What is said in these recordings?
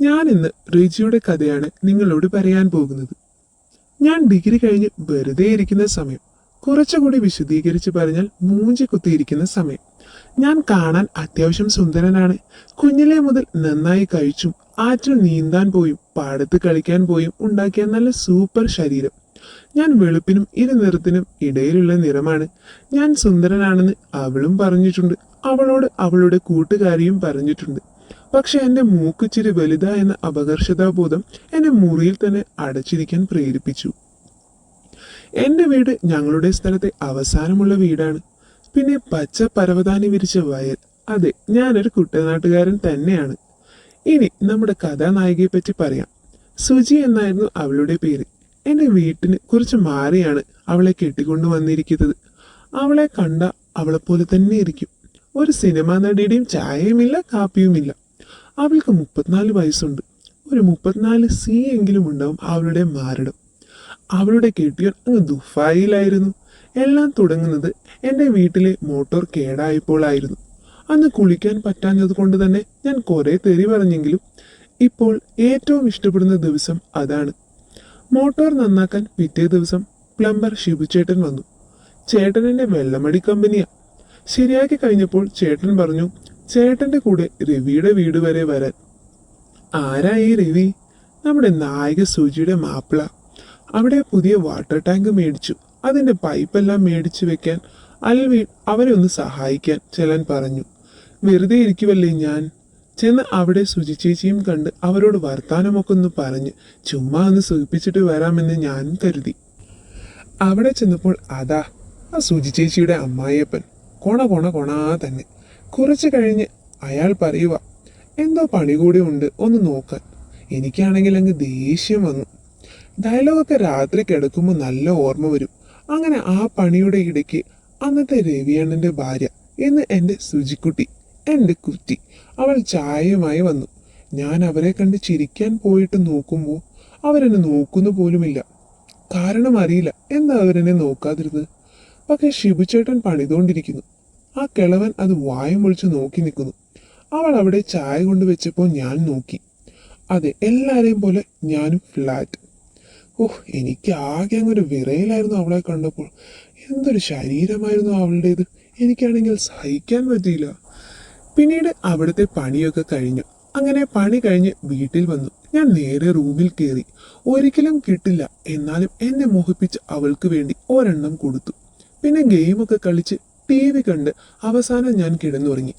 ഞാൻ ഇന്ന് റിജിയുടെ കഥയാണ് നിങ്ങളോട് പറയാൻ പോകുന്നത്. ഞാൻ ഡിഗ്രി കഴിഞ്ഞ് വെറുതെ ഇരിക്കുന്ന സമയം കുറച്ചുകൂടി വിശദീകരിച്ച് പറഞ്ഞാൽ മൂഞ്ചി കുത്തിയിരിക്കുന്ന സമയം. ഞാൻ കാണാൻ അത്യാവശ്യം സുന്ദരനാണ്. കുഞ്ഞിലെ മുതൽ നന്നായി കഴിച്ചും ആറ്റിൽ നീന്താൻ പോയും പാടത്ത് കളിക്കാൻ പോയും ഉണ്ടാക്കിയ നല്ല സൂപ്പർ ശരീരം. ഞാൻ വെളുപ്പിനും ഇരു നിറത്തിനും ഇടയിലുള്ള നിറമാണ്. ഞാൻ സുന്ദരനാണെന്ന് അവളും പറഞ്ഞിട്ടുണ്ട്. അവളോട് അവളുടെ കൂട്ടുകാരിയും പറഞ്ഞിട്ടുണ്ട്. പക്ഷെ എന്റെ മൂക്കുച്ചിരി വലുതാ എന്ന അപകർഷതാബോധം എന്നെ മുറിയിൽ തന്നെ അടച്ചിരിക്കാൻ പ്രേരിപ്പിച്ചു. എന്റെ വീട് ഞങ്ങളുടെ സ്ഥലത്തെ അവസാനമുള്ള വീടാണ്. പിന്നെ പച്ച പരവതാനി വിരിച്ച വയൽ. അതെ ഞാനൊരു കുട്ടനാട്ടുകാരൻ തന്നെയാണ്. ഇനി നമ്മുടെ കഥാനായികയെ പറ്റി പറയാം. സുജി എന്നായിരുന്നു അവളുടെ പേര്. എന്റെ വീട്ടിന് കുറച്ച് മാറിയാണ് അവളെ കെട്ടിക്കൊണ്ടു വന്നിരിക്കുന്നത്. അവളെ കണ്ട അവളെപ്പോലെ തന്നെ ഇരിക്കും ഒരു സിനിമാ നടിയുടെയും ചായയുമില്ല കാപ്പിയുമില്ല. അവൾക്ക് മുപ്പത്തിനാല് വയസ്സുണ്ട്. ഒരു മുപ്പത്തിനാല് സി എങ്കിലും ഉണ്ടാവും അവളുടെ മാരടം. അവളുടെ കെട്ടിയോൻ അങ്ങ് ദുഫായിലായിരുന്നു. എല്ലാം തുടങ്ങുന്നത് എന്റെ വീട്ടിലെ മോട്ടോർ കേടായപ്പോഴായിരുന്നു അന്ന് കുളിക്കാൻ പറ്റാഞ്ഞത് കൊണ്ട് തന്നെ ഞാൻ കുറെ തെറി പറഞ്ഞെങ്കിലും ഇപ്പോൾ ഏറ്റവും ഇഷ്ടപ്പെടുന്ന ദിവസം അതാണ്. മോട്ടോർ നന്നാക്കാൻ പിറ്റേ ദിവസം പ്ലംബർ ഷിബുചേട്ടൻ വന്നു. ചേട്ടൻ എന്റെ വെള്ളമടി കമ്പനിയാണ് ശരിയാക്കി കഴിഞ്ഞപ്പോൾ ചേട്ടൻ പറഞ്ഞു ചേട്ടന്റെ കൂടെ രവിയുടെ വീട് വരെ വരാൻ. ആരാ ഈ രവി? നമ്മുടെ നായക സൂചിയുടെ മാപ്പിള. അവിടെ പുതിയ വാട്ടർ ടാങ്ക് മേടിച്ചു. അതിന്റെ പൈപ്പെല്ലാം മേടിച്ചു വെക്കാൻ അൽവീൻ അവരെ ഒന്ന് സഹായിക്കാൻ ചെലൻ പറഞ്ഞു. വെറുതെ ഇരിക്കുവല്ലേ ഞാൻ? ചെന്ന് അവിടെ സുജി ചേച്ചിയും കണ്ട് അവരോട് വർത്താനമൊക്കെ ഒന്ന് പറഞ്ഞ് ചുമ്മാ ഒന്ന് സൂചിപ്പിച്ചിട്ട് വരാമെന്ന് ഞാനും കരുതി. അവിടെ ചെന്നപ്പോൾ അതാ ആ സുജി ചേച്ചിയുടെ അമ്മായിയപ്പൻ. കൊണ കൊണ കൊണാ തന്നെ. കുറച്ച് കഴിഞ്ഞ് അയാൾ പറയുക എന്തോ പണി കൂടി ഉണ്ട് ഒന്ന് നോക്കാൻ എനിക്കാണെങ്കിൽ അങ്ങ് ദേഷ്യം വന്നു. ഡയലോഗൊക്കെ രാത്രി കിടക്കുമ്പോൾ നല്ല ഓർമ്മ വരും. അങ്ങനെ ആ പണിയുടെ ഇടയ്ക്ക് അന്നത്തെ രവിയണ്ണന്റെ ഭാര്യ എന്ന് എന്റെ സുജിക്കുട്ടി എന്റെ കുറ്റി അവൾ ചായയുമായി വന്നു. ഞാൻ അവരെ കണ്ട് ചിരിക്കാൻ പോയിട്ട് നോക്കുമ്പോൾ അവരെന്നെ നോക്കുന്നു പോലുമില്ല. കാരണം അറിയില്ല എന്താ അവരെന്നെ നോക്കാതിരുന്നത്? പക്ഷെ ഷിബുചേട്ടൻ പണിതുകൊണ്ടിരിക്കുന്നു ആ കിളവൻ അത് വായുമൊഴിച്ച് നോക്കി നിൽക്കുന്നു. അവൾ അവിടെ ചായ കൊണ്ട് വെച്ചപ്പോൾ ഞാൻ നോക്കി. അതെ എല്ലാവരെയും പോലെ ഞാനും ഫ്ലാറ്റ് ഓഹ് എനിക്ക് ആകെ അങ്ങൊരു വിറയിലായിരുന്നു അവളെ കണ്ടപ്പോൾ. എന്തൊരു ശരീരമായിരുന്നു അവളുടേത്. എനിക്കാണെങ്കിൽ സഹിക്കാൻ പറ്റിയില്ല. പിന്നീട് അവിടുത്തെ പണിയൊക്കെ കഴിഞ്ഞു. അങ്ങനെ പണി കഴിഞ്ഞ് വീട്ടിൽ വന്നു. ഞാൻ നേരെ റൂമിൽ കയറി ഒരിക്കലും കിട്ടില്ല. എന്നാലും എന്നെ മോഹിപ്പിച്ച് അവൾക്ക് വേണ്ടി ഒരെണ്ണം കൊടുത്തു. പിന്നെ ഗെയിമൊക്കെ കളിച്ച് ടി വി കണ്ട് അവസാനം ഞാൻ കിടന്നുറങ്ങി.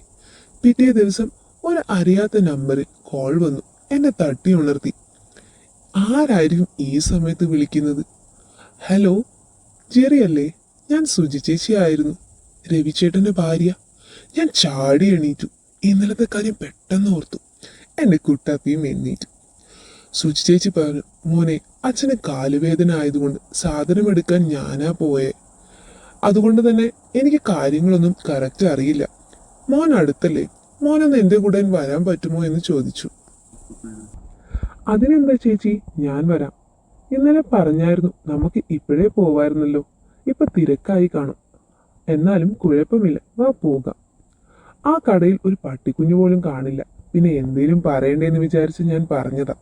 പിറ്റേ ദിവസം ഒരു അറിയാത്ത നമ്പറിൽ കോൾ വന്നു. എന്നെ തട്ടി ഉണർത്തി. ആരായിരിക്കും ഈ സമയത്ത് വിളിക്കുന്നത്? ഹലോ ജെറി അല്ലേ ഞാൻ സുജി ചേച്ചി ആയിരുന്നു. രവിചേട്ടന്റെ ഭാര്യ. ഞാൻ ചാടി എണീറ്റു. ഇന്നലത്തെ കാര്യം പെട്ടെന്ന് ഓർത്തു. എന്റെ കുട്ടാപ്പിയും എണ്ണീറ്റു. സുജി ചേച്ചി പറഞ്ഞു മോനെ അച്ഛന് കാലുവേദന ആയതുകൊണ്ട് സാധനം എടുക്കാൻ ഞാനാ പോയേ. അതുകൊണ്ട് തന്നെ എനിക്ക് കാര്യങ്ങളൊന്നും കറക്റ്റ് അറിയില്ല. മോൻ അടുത്തല്ലേ? മോനൊന്ന് എന്റെ കൂടെ വരാൻ പറ്റുമോ എന്ന് ചോദിച്ചു. അതിനെന്താ ചേച്ചി? ഞാൻ വരാം. ഇന്നലെ പറഞ്ഞായിരുന്നു നമുക്ക് ഇപ്പോഴേ പോവായിരുന്നല്ലോ. ഇപ്പൊ തിരക്കായി കാണും. എന്നാലും കുഴപ്പമില്ല. വാ പോകാം. ആ കടയിൽ ഒരു പട്ടിക്കുഞ്ഞു പോലും കാണില്ല. പിന്നെ എന്തേലും പറയണ്ടേന്ന് വിചാരിച്ച് ഞാൻ പറഞ്ഞതാ.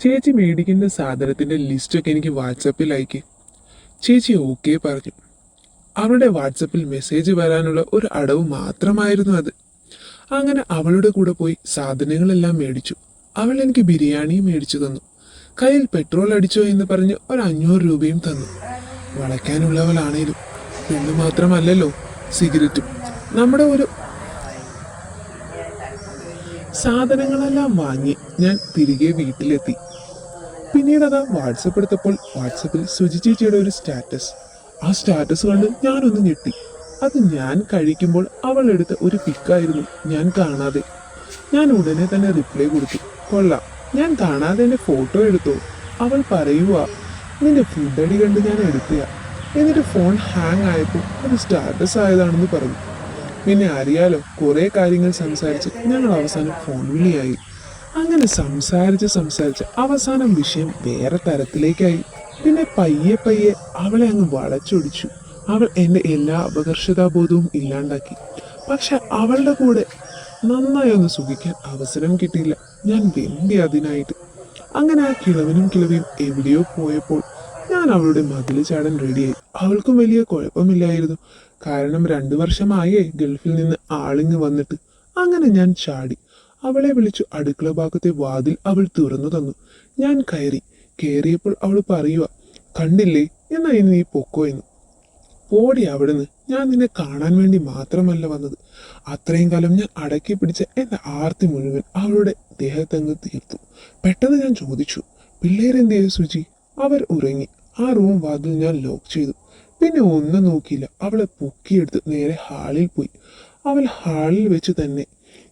ചേച്ചി മേടിക്കേണ്ട സാധനത്തിന്റെ ലിസ്റ്റൊക്കെ എനിക്ക് വാട്സപ്പിൽ അയക്കേ. ചേച്ചി ഓക്കെ പറഞ്ഞു. അവളുടെ വാട്സപ്പിൽ മെസ്സേജ് വരാനുള്ള ഒരു അടവ് മാത്രമായിരുന്നു അത്. അങ്ങനെ അവളുടെ കൂടെ പോയി സാധനങ്ങളെല്ലാം മേടിച്ചു. അവൾ എനിക്ക് ബിരിയാണി മേടിച്ചു തന്നു. കയ്യിൽ പെട്രോൾ അടിച്ചോ എന്ന് പറഞ്ഞ് ഒരു അഞ്ഞൂറ് രൂപയും തന്നു. വളയ്ക്കാനുള്ളവളാണേലും. പെണ്ണു മാത്രമല്ലല്ലോ സിഗരറ്റും. നമ്മുടെ ഒരു സാധനങ്ങളെല്ലാം വാങ്ങി ഞാൻ തിരികെ വീട്ടിലെത്തി. പിന്നീട് അതാ വാട്സപ്പ് എടുത്തപ്പോൾ വാട്സപ്പിൽ സുജി ചേച്ചിയുടെ ഒരു സ്റ്റാറ്റസ്. ആ സ്റ്റാറ്റസ് കണ്ട് ഞാനൊന്ന് ഞെട്ടി. അത് ഞാൻ കഴിക്കുമ്പോൾ അവൾ എടുത്ത ഒരു പിക്കായിരുന്നു ഞാൻ കാണാതെ. ഞാൻ ഉടനെ തന്നെ റിപ്ലൈ കൊടുത്തു. കൊള്ളാം ഞാൻ കാണാതെ എന്റെ ഫോട്ടോ എടുത്തു? അവൾ പറയുക നിന്റെ ഫുഡ് അടി കണ്ട് ഞാൻ എടുത്തയാ. എന്നിട്ട് ഫോൺ ഹാങ് ആയപ്പോൾ അത് സ്റ്റാറ്റസ് ആയതാണെന്ന് പറഞ്ഞു. പിന്നെ അറിയാലോ കുറേ കാര്യങ്ങൾ സംസാരിച്ച് ഞങ്ങൾ അവസാനം ഫോൺ വിളിയായി. അങ്ങനെ സംസാരിച്ച് സംസാരിച്ച് അവസാനം വിഷയം വേറെ തരത്തിലേക്കായി. പിന്നെ പയ്യെ പയ്യെ അവളെ അങ്ങ് വളച്ചൊടിച്ചു. അവൾ എന്റെ എല്ലാ അപകർഷതാബോധവും ഇല്ലാണ്ടാക്കി. പക്ഷെ അവളുടെ കൂടെ നന്നായി ഒന്ന് സുഖിക്കാൻ അവസരം കിട്ടിയില്ല. ഞാൻ വെമ്പി അതിനായിട്ട്. അങ്ങനെ ആ കിളവനും കിളവിയും എവിടെയോ പോയപ്പോൾ ഞാൻ അവളുടെ മതിൽ ചാടാൻ റെഡിയായി. അവൾക്കും വലിയ കുഴപ്പമില്ലായിരുന്നു. കാരണം രണ്ടു വർഷമായേ ഗൾഫിൽ നിന്ന് ആളിങ്ങ് വന്നിട്ട്. അങ്ങനെ ഞാൻ ചാടി. അവളെ വിളിച്ചു അടുക്കള ഭാഗത്തെ വാതിൽ അവൾ തുറന്നു തന്നു. ഞാൻ കയറി. കയറിയപ്പോൾ അവൾ പറയുക കണ്ടില്ലേ? എന്നാ ഇനി നീ പൊക്കോ എന്ന്. ഓടി അവിടുന്ന്. ഞാൻ നിന്നെ കാണാൻ വേണ്ടി മാത്രമല്ല വന്നത്. അത്രയും കാലം ഞാൻ അടക്കി പിടിച്ച എന്റെ ആർത്തി മുഴുവൻ അവളുടെ ദേഹത്തങ്ങ് തീർത്തു. പെട്ടെന്ന് ഞാൻ ചോദിച്ചു പിള്ളേരെന്തേ സുചി? അവർ ഉറങ്ങി. ആ റൂം വാതിൽ ഞാൻ ലോക്ക് ചെയ്തു. പിന്നെ ഒന്നും നോക്കിയില്ല. അവളെ പൊക്കിയെടുത്ത് നേരെ ഹാളിൽ പോയി. അവൾ ഹാളിൽ വെച്ച് തന്നെ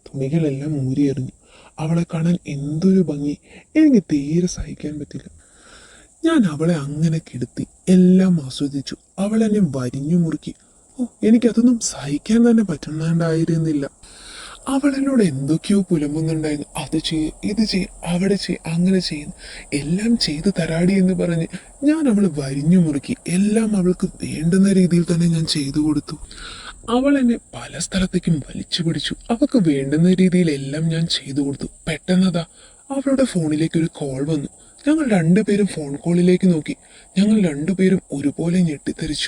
തുണികളെല്ലാം ഊരിയെറിഞ്ഞു. അവളെ കാണാൻ എന്തൊരു ഭംഗി. എനിക്ക് തീരെ സഹിക്കാൻ പറ്റില്ല. ഞാൻ അവളെ അങ്ങനെ കിടത്തി എല്ലാം ആസ്വദിച്ചു. അവൾ എന്നെ വരിഞ്ഞു മുറുക്കി. ഓ എനിക്കതൊന്നും സഹിക്കാൻ തന്നെ പറ്റുന്നുണ്ടായിരുന്നില്ല. അവൾ എന്നോട് എന്തൊക്കെയോ പുലമ്പുന്നുണ്ടായിരുന്നു. അത് ചെയ്യ് ഇത് ചെയ്യ് അവിടെ ചെയ്യ് അങ്ങനെ ചെയ്യുന്നു എല്ലാം ചെയ്തു തരാടി എന്ന് പറഞ്ഞ് ഞാൻ അവൾ വരിഞ്ഞു മുറുക്കി. എല്ലാം അവൾക്ക് വേണ്ടുന്ന രീതിയിൽ തന്നെ ഞാൻ ചെയ്തു കൊടുത്തു. അവൾ എന്നെ പല സ്ഥലത്തേക്കും വലിച്ചു പിടിച്ചു. അവൾക്ക് വേണ്ടുന്ന രീതിയിൽ എല്ലാം ഞാൻ ചെയ്തു കൊടുത്തു. പെട്ടെന്നതാ അവളുടെ ഫോണിലേക്ക് ഒരു കോൾ വന്നു. ഞങ്ങൾ രണ്ടുപേരും ഫോൺ കോളിലേക്ക് നോക്കി. ഞങ്ങൾ രണ്ടുപേരും ഒരുപോലെ ഞെട്ടിത്തെറിച്ചു.